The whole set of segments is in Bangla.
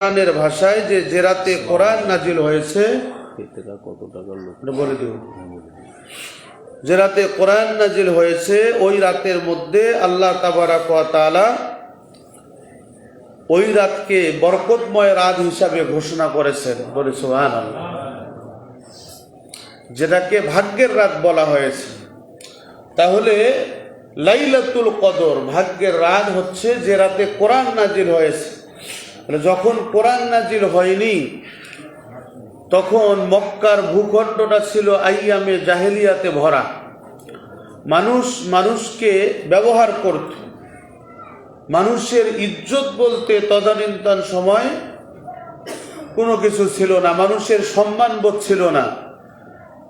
কোরআনের ভাষায় যে যে রাতে কোরআন নাজিল হয়েছে কত টাকার লোক? বলে দিও। যে রাতে কোরআন নাজিল হয়েছে ওই রাতের মধ্যে আল্লাহ তাবারাক ওয়া ওই রাতকে বরকতময় রাত হিসাবে ঘোষণা করেছেন। বলে সুবহানাল্লাহ। যেটাকে ভাগ্যের রাত বলা হয়েছে। তাহলে লাইলাতুল কদর ভাগ্যের রাত হচ্ছে যে রাতে কোরআন নাজিল হয়েছে। যখন কোরআন নাজিল হয়নি, তখন মক্কার ভূখণ্ডটা ছিল আইয়ামে জাহেলিয়াতে ভরা। মানুষ মানুষকে ব্যবহার করত। মানুষের ইজ্জত বলতে তদানীন্তন সময় কোনো কিছু ছিল না, মানুষের সম্মানবোধ ছিল না।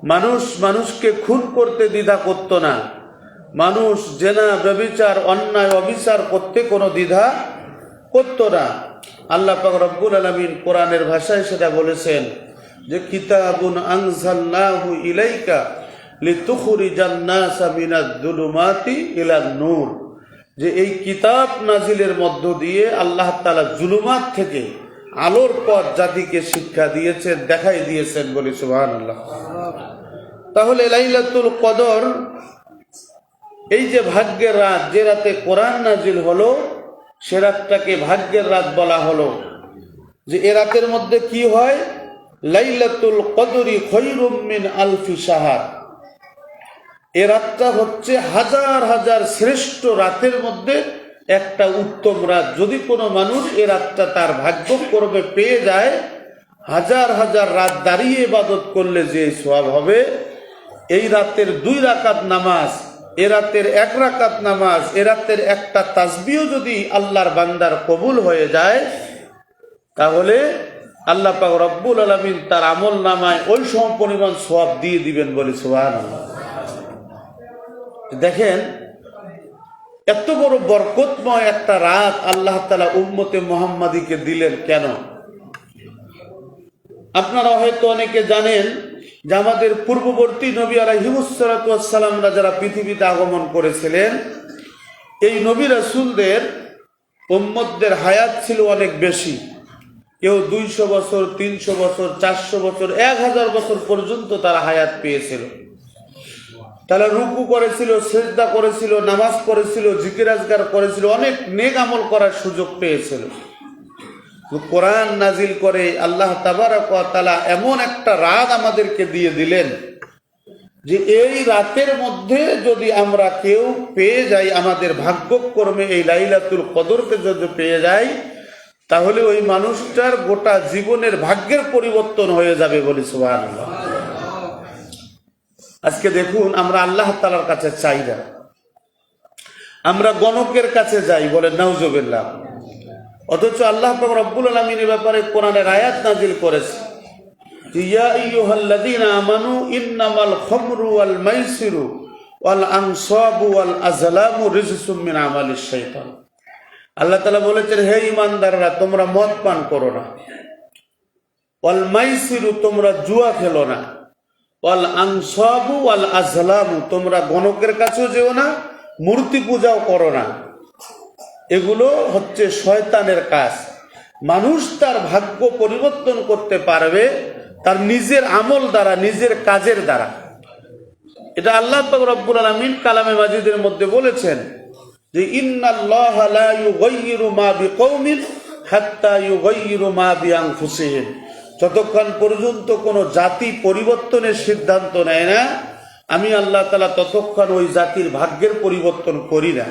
মানুষ মানুষকে খুন করতে দ্বিধা করত না। মানুষ জেনা ব্যবিচার অন্যায়, অবিচার করতে কোনো দ্বিধা করত না। আল্লাহ পাক রব্বুল আলমিন কোরআনের ভাষায় সেটা বলেছেন যে, কিতাবুন আনজালনাহু ইলাইকা লিতুখরিজান নাসা মিনাদ দুলুমাতি ইলান নূর। যে, এই কিতাব নাজিলের মধ্য দিয়ে আল্লাহ তাআলা জুলুমাত থেকে আলোর পথ জাতিকে শিক্ষা দিয়েছেন, দেখাই দিয়েছেন বলি, সুবহানাল্লাহ। তাহলে লাইলাতুল কদর, এই যে ভাগ্যের রাত যে রাতে কোরআন নাজিল হলো সে রাতটাকে ভাগ্যের রাত বলা হলো। যে এ রাতের মধ্যে কি হয়? লাইলাতুল কদরি খৈরুম মিন আলফি সাহার এ রাতটা হচ্ছে হাজার হাজার শ্রেষ্ঠ রাতের মধ্যে একটা উত্তম রাত। যদি কোনো মানুষ এ রাতটা তার ভাগ্য করবে পেয়ে যায়, হাজার হাজার রাত দাঁড়িয়ে ইবাদত করলে যে সওয়াব হবে, এই রাতের দুই রাকাত নামাজ এ রাতের এক রাকাত নামাজ, এ রাতের একটা তাসবিও যদি আল্লাহর বান্দার কবুল হয়ে যায়, তাহলে আল্লাহ পাক রব্বুল আলমিন তার আমল নামায় ওই সম পরিমাণ সোয়াব দিয়ে দিবেন বলে সোহান দেখেন, এত বড় বরকতময় একটা রাত আল্লাহ তালা উম্মতে মোহাম্মদীকে দিলেন কেন? আপনারা হয়তো অনেকে জানেন যে আমাদের পূর্ববর্তী নবী আলহিমুসালামরা যারা পৃথিবীতে আগমন করেছিলেন, এই নবী রাসুলদের উম্মতদের হায়াত ছিল অনেক বেশি। কেউ দুইশো বছর, তিনশো বছর, চারশো বছর, এক হাজার বছর পর্যন্ত তারা হায়াত পেয়েছিল। তারা রুকু করেছিল, সেজদা করেছিল, নামাজ পড়েছিল জিকিরাজগার করেছিল, অনেক নেক আমল করার সুযোগ পেয়েছিল। কোরআন নাজিল করে আল্লাহ তালা এমন একটা রাত আমাদেরকে দিয়ে দিলেন যে এই রাতের মধ্যে যদি আমরা কেউ পেয়ে যাই আমাদের ভাগ্যক্রমে এই লাইলাতুল কদরকে যদি পেয়ে যাই, তাহলে ওই মানুষটার গোটা জীবনের ভাগ্যের পরিবর্তন হয়ে যাবে বলি সুবাহ আজকে দেখুন আমরা আল্লাহ তালার কাছে চাই না। আমরা গণকের কাছে যাই বলে নাউজবিল্লাহ। অথচ আল্লাহ রব্বুল আলমিনের ব্যাপারে কোরআনের আয়াত নাজিল করেছে। ইয়া আমানু ওয়াল মাইসিরু ওয়াল আজলামু আল্লাহ বলেছেন, হে ঈমানদাররা, তোমরা মদ পান করো না। মাইসিরু, তোমরা জুয়া খেলো না। ওয়াল আনসাবু ওয়াল আজলামু, তোমরা গণকের কাছেও যেও না, মূর্তি পূজাও করো না। এগুলো হচ্ছে শয়তানের কাজ। মানুষ তার ভাগ্য পরিবর্তন করতে পারবে তার নিজের আমল দ্বারা, নিজের কাজের দ্বারা। এটা আল্লাহ রব্বুল আলামিন কালামে মাজিদের মধ্যে বলেছেন যে যতক্ষণ পর্যন্ত কোনো জাতি পরিবর্তনের সিদ্ধান্ত নেয় না, আমি আল্লাহ তালা ততক্ষণ ওই জাতির ভাগ্যের পরিবর্তন করি না।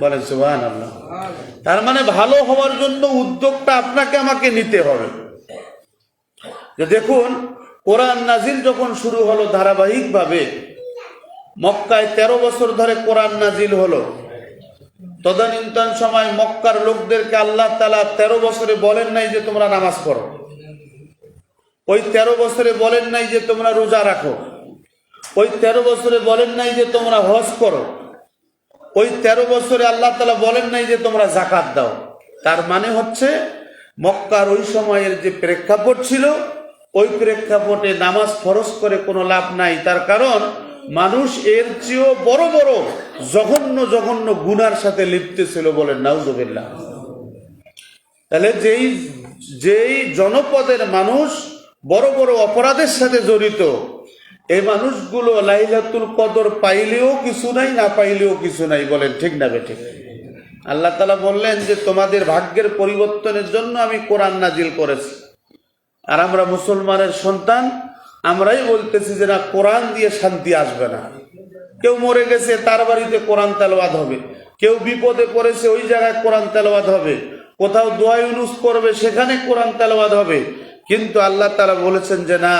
বলেন সুবাহান আল্লাহ তার মানে ভালো হওয়ার জন্য উদ্যোগটা আপনাকে, আমাকে নিতে হবে। যে দেখুন, কোরআন নাজিল যখন শুরু হলো ধারাবাহিকভাবে, মক্কায় তেরো বছর ধরে কোরআন নাজিল হলো। তদানীন্তন সময় মক্কার লোকদেরকে আল্লাহ তালা তেরো বছরে বলেন নাই যে তোমরা নামাজ পড়ো। ওই তেরো বছরে বলেন নাই যে তোমরা রোজা রাখো। ওই তেরো বছরে বলেন নাই যে তোমরা হজ করো। ওই তেরো বছরে আল্লাহ তালা বলেন নাই যে তোমরা জাকাত দাও। তার মানে হচ্ছে মক্কার ওই সময়ের যে প্রেক্ষাপট ছিল, ওই প্রেক্ষাপটে নামাজ ফরজ করে কোনো লাভ নাই। তার কারণ মানুষ এর চেয়েও বড় বড় জঘন্য জঘন্য গুনার সাথে লিপ্ত ছিল বলেন নাউজবিল্লাহ। তাহলে যেই যেই জনপদের মানুষ বড় বড় অপরাধের সাথে জড়িত এই মানুষগুলো লাইলাতুল কদর পাইলেও কিছু নাই, না পাইলেও কিছু নাই বলেন, ঠিক না বেঠিক? আল্লাহ তালা বললেন যে, তোমাদের ভাগ্যের পরিবর্তনের জন্য আমি কোরআন নাজিল করেছি। আর আমরা মুসলমানের সন্তান, আমরাই বলতেছি যে না, কোরআন দিয়ে শান্তি আসবে না। কেউ মরে গেছে, তার বাড়িতে কোরআন তেলাওয়াত হবে। কেউ বিপদে পড়েছে, ওই জায়গায় কোরআন তেলাওয়াত হবে। কোথাও দোয়া ইউনুস করবে, সেখানে কোরআন তেলাওয়াত হবে। কিন্তু আল্লাহ তালা বলেছেন যে, না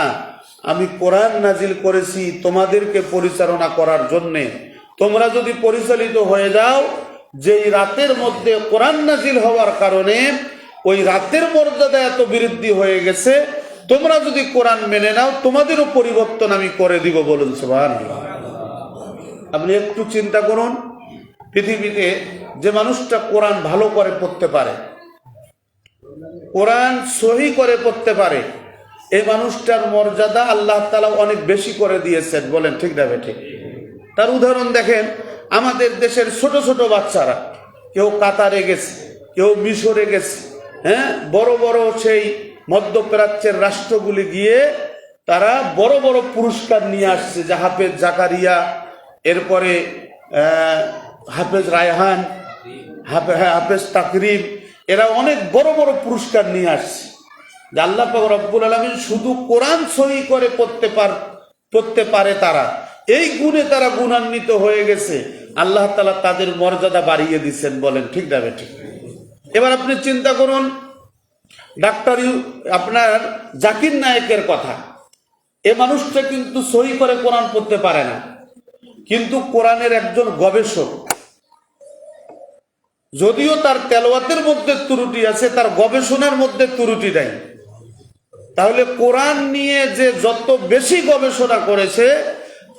আমি কোরআন নাজিল করেছি তোমাদেরকে পরিচালনা করার জন্যে। তোমরা যদি পরিচালিত হয়ে যাও, যেই রাতের মধ্যে কোরআন নাজিল হওয়ার কারণে ওই রাতের মর্যাদা এত বৃদ্ধি হয়ে গেছে, তোমরা যদি কোরআন মেনে নাও, তোমাদেরও পরিবর্তন আমি করে দিব বলুন, সুবহানাল্লাহ। আপনি একটু চিন্তা করুন, পৃথিবীতে যে মানুষটা কোরআন ভালো করে পড়তে পারে, কোরআন সহি করে পড়তে পারে এই মানুষটার মর্যাদা আল্লাহ তালা অনেক বেশি করে দিয়েছেন। বলেন ঠিক না ঠিক তার উদাহরণ দেখেন আমাদের দেশের ছোট ছোট বাচ্চারা কেউ কাতারে গেছে কেউ মিশরে গেছে হ্যাঁ? বড় বড় সেই মধ্যপ্রাচ্যের রাষ্ট্রগুলি গিয়ে তারা বড় বড় পুরস্কার নিয়ে আসছে যে হাফেজ জাকারিয়া এরপরে হাফেজ রায়হান হ্যাঁ, হাফেজ তাকরিম এরা অনেক বড় বড় পুরস্কার নিয়ে আসছে। আল্লাহ রব্বুল আলমিন শুধু কোরআন সহি করে পড়তে পার, পড়তে পারে তারা। এই গুণে তারা গুণান্বিত হয়ে গেছে। আল্লাহ তালা তাদের মর্যাদা বাড়িয়ে দিচ্ছেন বলেন, ঠিক না ঠিক? এবার আপনি চিন্তা করুন, ডাক্তার আপনার জাকির নায়কের কথা। এ মানুষটা কিন্তু সহি করে কোরআন পড়তে পারে না। কিন্তু কোরআনের একজন গবেষক, যদিও তার তেলাওয়াতের মধ্যে ত্রুটি আছে, তার গবেষণার মধ্যে ত্রুটি নাই। তাহলে কোরআন নিয়ে যে যত বেশি গবেষণা করেছে,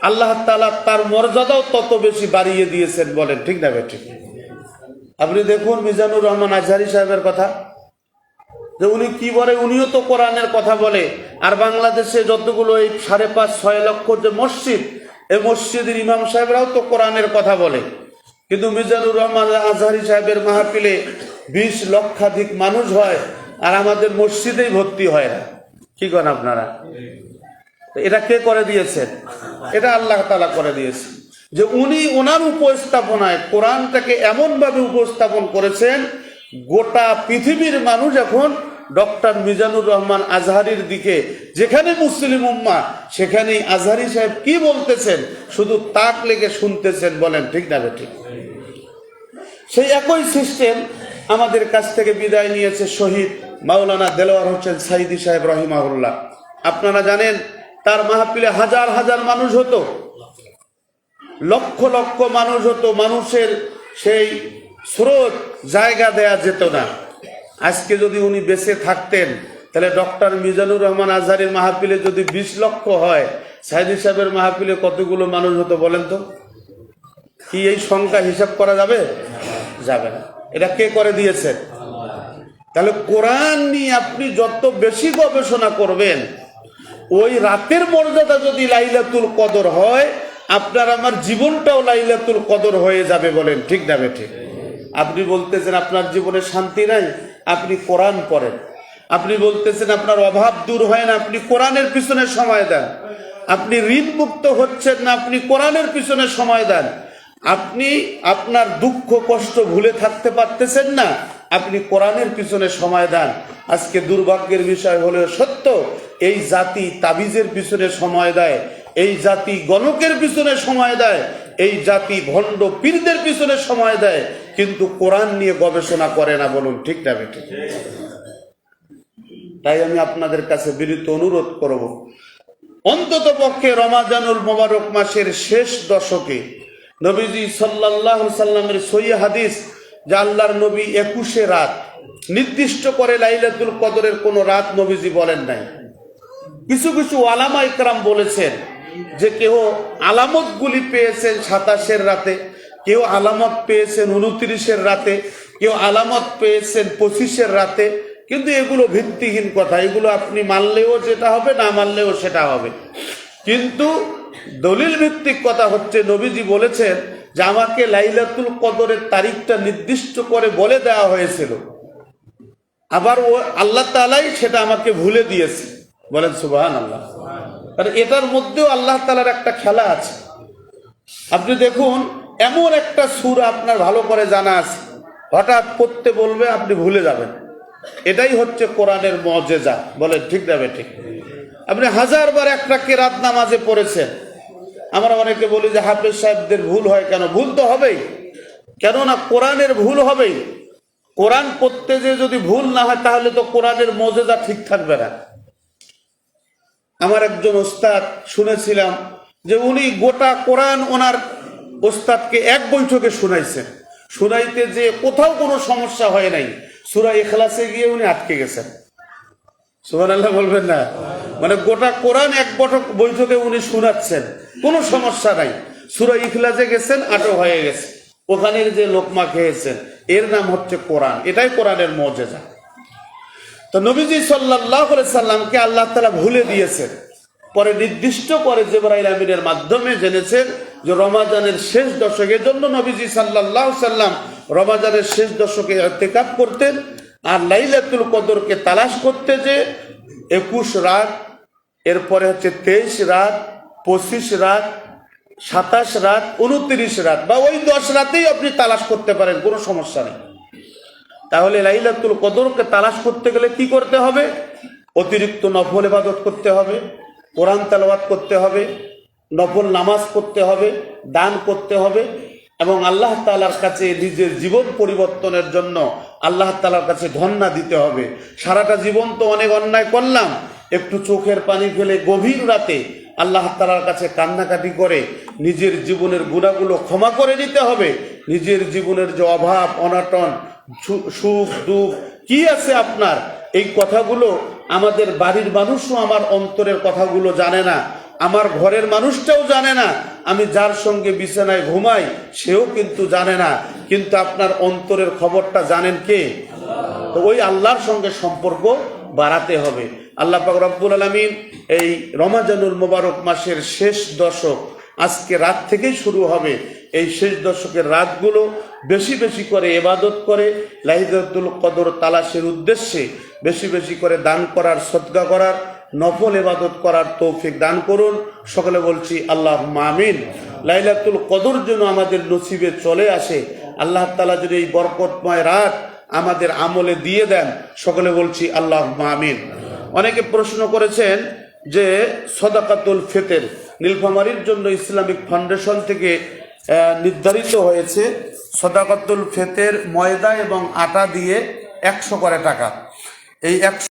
আল্লাহ তালা তার মর্যাদাও তত বেশি বাড়িয়ে দিয়েছেন বলেন, ঠিক না ঠিক। আপনি দেখুন মিজানুর রহমান আজহারি সাহেবের কথা, যে উনি কি বলে, উনিও তো কোরআনের কথা বলে। আর বাংলাদেশে যতগুলো এই সাড়ে পাঁচ, ছয় লক্ষ যে মসজিদ এই মসজিদের ইমাম সাহেবরাও তো কোরআনের কথা বলে। কিন্তু মিজানুর রহমান আজহারি সাহেবের মাহফিলে বিশ লক্ষাধিক মানুষ হয়, আর আমাদের মসজিদেই ভর্তি হয় না। কি করেন আপনারা? এটা কে করে দিয়েছেন? এটা আল্লাহ তালা করে দিয়েছে। যে উনি ওনার উপস্থাপনায় কোরআনটাকে এমনভাবে উপস্থাপন করেছেন, গোটা পৃথিবীর মানুষ এখন ডক্টর মিজানুর রহমান আজহারির দিকে, যেখানে মুসলিম উম্মা, সেখানেই আজহারি সাহেব কি বলতেছেন? শুধু তাক লেগে শুনতেছেন বলেন, ঠিক না ঠিক সেই একই সিস্টেম আমাদের কাছ থেকে বিদায় নিয়েছে শহীদ মাওলানা দেলোয়ার হোসেন সাইদি সাহেব রহিমাহুল্লাহ। আপনারা জানেন, তার মাহফিলে হাজার হাজার মানুষ হতো। লক্ষ লক্ষ মানুষ হতো, মানুষের সেই স্রোত জায়গা দেয়া যেত না। আজকে যদি উনি বেঁচে থাকতেন, তাহলে ডক্টর মিজানুর রহমান আজহারের মাহফিলে যদি বিশ লক্ষ হয়, সাইদি সাহেবের মাহফিলে কতগুলো মানুষ হতো বলেন তো? কি এই সংখ্যা হিসাব করা যাবে? যাবে না। এটা কে করে দিয়েছেন তাহলে কোরআন নিয়ে আপনি যত বেশি গবেষণা করবেন, ওই রাতের মর্যাদা যদি লাইলাতুল কদর হয়, আপনার আমার জীবনটাও লাইলাতুল কদর হয়ে যাবে বলেন, ঠিক না ঠিক আপনি বলতেছেন আপনার জীবনে শান্তি নাই, আপনি কোরআন পড়েন। আপনি বলতেছেন আপনার অভাব দূর হয় না, আপনি কোরআনের পিছনে সময় দেন। আপনি ঋণ মুক্ত হচ্ছেন না, আপনি কোরআনের পিছনে সময় দেন। আপনি আপনার দুঃখ কষ্ট ভুলে থাকতে পারতেছেন না আপনি কোরআনের পিছনে সময় দেন। আজকে দুর্ভাগ্যের বিষয় হলেও সত্য, এই জাতি তাবিজের পিছনে সময় দেয়, এই জাতি গণকের পিছনে সময় দেয়, এই জাতি ভণ্ড পীরদের পিছনে সময় দেয়, কিন্তু কোরআন নিয়ে গবেষণা করে না বলুন, ঠিক না বেঠিক তাই আমি আপনাদের কাছে বিনীত অনুরোধ করব। অন্তত পক্ষে রমাজানুল মোবারক মাসের শেষ দশকে নবীজি সাল্লাহ সাল্লামের সই হাদিস যে আল্লাহর নবী একুশে রাত, নির্দিষ্ট করে লাইলাতুল কদরের কোনো রাত নবীজি বলেন নাই। কিছু কিছু আলামা ইকরাম বলেছেন যে কেউ আলামতগুলি পেয়েছেন সাতাশের রাতে কেউ আলামত পেয়েছেন উনত্রিশের রাতে কেউ আলামত পেয়েছেন পঁচিশের রাতে, কিন্তু এগুলো ভিত্তিহীন কথা। এগুলো আপনি মানলেও যেটা হবে, না মানলেও সেটা হবে। কিন্তু দলিল ভিত্তিক কথা হচ্ছে, নবীজি বলেছেন যে আমাকে লাইলাতুল কদরের তারিখটা নির্দিষ্ট করে বলে দেওয়া হয়েছিল। আবার ও আল্লাহ তালাই সেটা আমাকে ভুলে দিয়েছে। বলেন সুবাহান আল্লাহ এটার মধ্যেও আল্লাহ তালার একটা খেলা আছে। আপনি দেখুন, এমন একটা সুর আপনার ভালো করে জানা আছে। হঠাৎ পড়তে বলবে, আপনি ভুলে যাবেন। এটাই হচ্ছে কোরআনের মজেজা। বলেন, ঠিক যাবে ঠিক? আপনি হাজারবার একটা কেরাত নামাজে পড়েছেন। আমরা অনেকে বলি যে হাফেজ সাহেবদের ভুল হয় কেন? ভুল তো হবেই। কেননা কোরআনের ভুল হবেই। কোরআন পড়তে যে যদি ভুল না হয়, তাহলে তো কোরআনের মজেজা ঠিক থাকবে না। আমার একজন ওস্তাদ শুনেছিলাম যে উনি গোটা কোরআন ওনার ওস্তাদকে এক বৈঠকে শুনাইছেন। শুনাইতে যে কোথাও কোনো সমস্যা হয় নাই। সুরা এখলাসে গিয়ে উনি আটকে গেছেন। সুহান আল্লাহ বলবেন না? মানে গোটা কোরআন এক বৈঠকে উনি শোনাচ্ছেন। কোনো সমস্যা নাই। সুরা ইখলাসে গেছেন আটক হয়ে গেছে। ওখানের যে লোকমা খেয়েছেন, এর নাম হচ্ছে কোরআন। এটাই কোরআনের মজেজা। তো নবীজি সাল্লাহ সাল্লামকে আল্লাহ তালা ভুলে দিয়েছেন। পরে নির্দিষ্ট করে জেবরাইল আমিনের মাধ্যমে জেনেছেন যে রমাজানের শেষ দশকের জন্য নবীজি সাল্লাহ সাল্লাম রমাজানের শেষ দশকে এতেকাপ করতেন আর লাইলাতুল কদরকে তালাশ করতে যে একুশ রাত, এরপরে হচ্ছে তেইশ রাত পঁচিশ রাত, সাতাশ রাত, উনত্রিশ রাত, বা ওই দশ রাতেই আপনি তালাশ করতে পারেন, কোনো সমস্যা নেই। তাহলে লাইলাতুল কদরকে তালাশ করতে গেলে কি করতে হবে? অতিরিক্ত নফল ইবাদত করতে হবে, কোরআন তেলাওয়াত করতে হবে, নফল নামাজ পড়তে হবে, দান করতে হবে, এবং আল্লাহ তালার কাছে নিজের জীবন পরিবর্তনের জন্য আল্লাহ তালার কাছে ধন্না দিতে হবে। সারাটা জীবন তো অনেক অন্যায় করলাম, একটু চোখের পানি ফেলে গভীর রাতে আল্লাহ তালার কাছে কান্নাকাটি করে, নিজের জীবনের গুণাগুলো ক্ষমা করে নিতে হবে। নিজের জীবনের যে অভাব, অনাটন সুখ, দুঃখ, কি আছে আপনার? এই কথাগুলো আমাদের বাড়ির মানুষও আমার অন্তরের কথাগুলো জানে না। আমার ঘরের মানুষটাও জানে না। আমি যার সঙ্গে বিছানায় ঘুমাই, সেও কিন্তু জানে না। কিন্তু আপনার অন্তরের খবরটা জানেন কে? তো ওই আল্লাহর সঙ্গে সম্পর্ক বাড়াতে হবে। আল্লাহ পাক রব্বুল আলমিন এই রমাজানুল মোবারক মাসের শেষ দশক আজকে রাত থেকেই শুরু হবে। এই শেষ দশকের রাতগুলো বেশি বেশি করে এবাদত করে লাহিদাতুল কদর তালাশের উদ্দেশ্যে বেশি বেশি করে দান করার সদ্গা করার, নফল এবাদত করার তৌফিক দান করুন। সকলে বলছি আল্লাহ মামিন লাইলাতুল কদর যেন আমাদের নসিবে চলে আসে, আল্লাহ তালা যদি এই বরকতময় রাত আমাদের আমলে দিয়ে দেন। সকলে বলছি আল্লাহ মামিন অনেকে প্রশ্ন করেছেন যে সদাকাতুল ফেতের, নীলফামারির জন্য ইসলামিক ফাউন্ডেশন থেকে নির্ধারিত হয়েছে সদাকাতুল ফেতের ময়দা এবং আটা দিয়ে একশো করে টাকা। এই একশো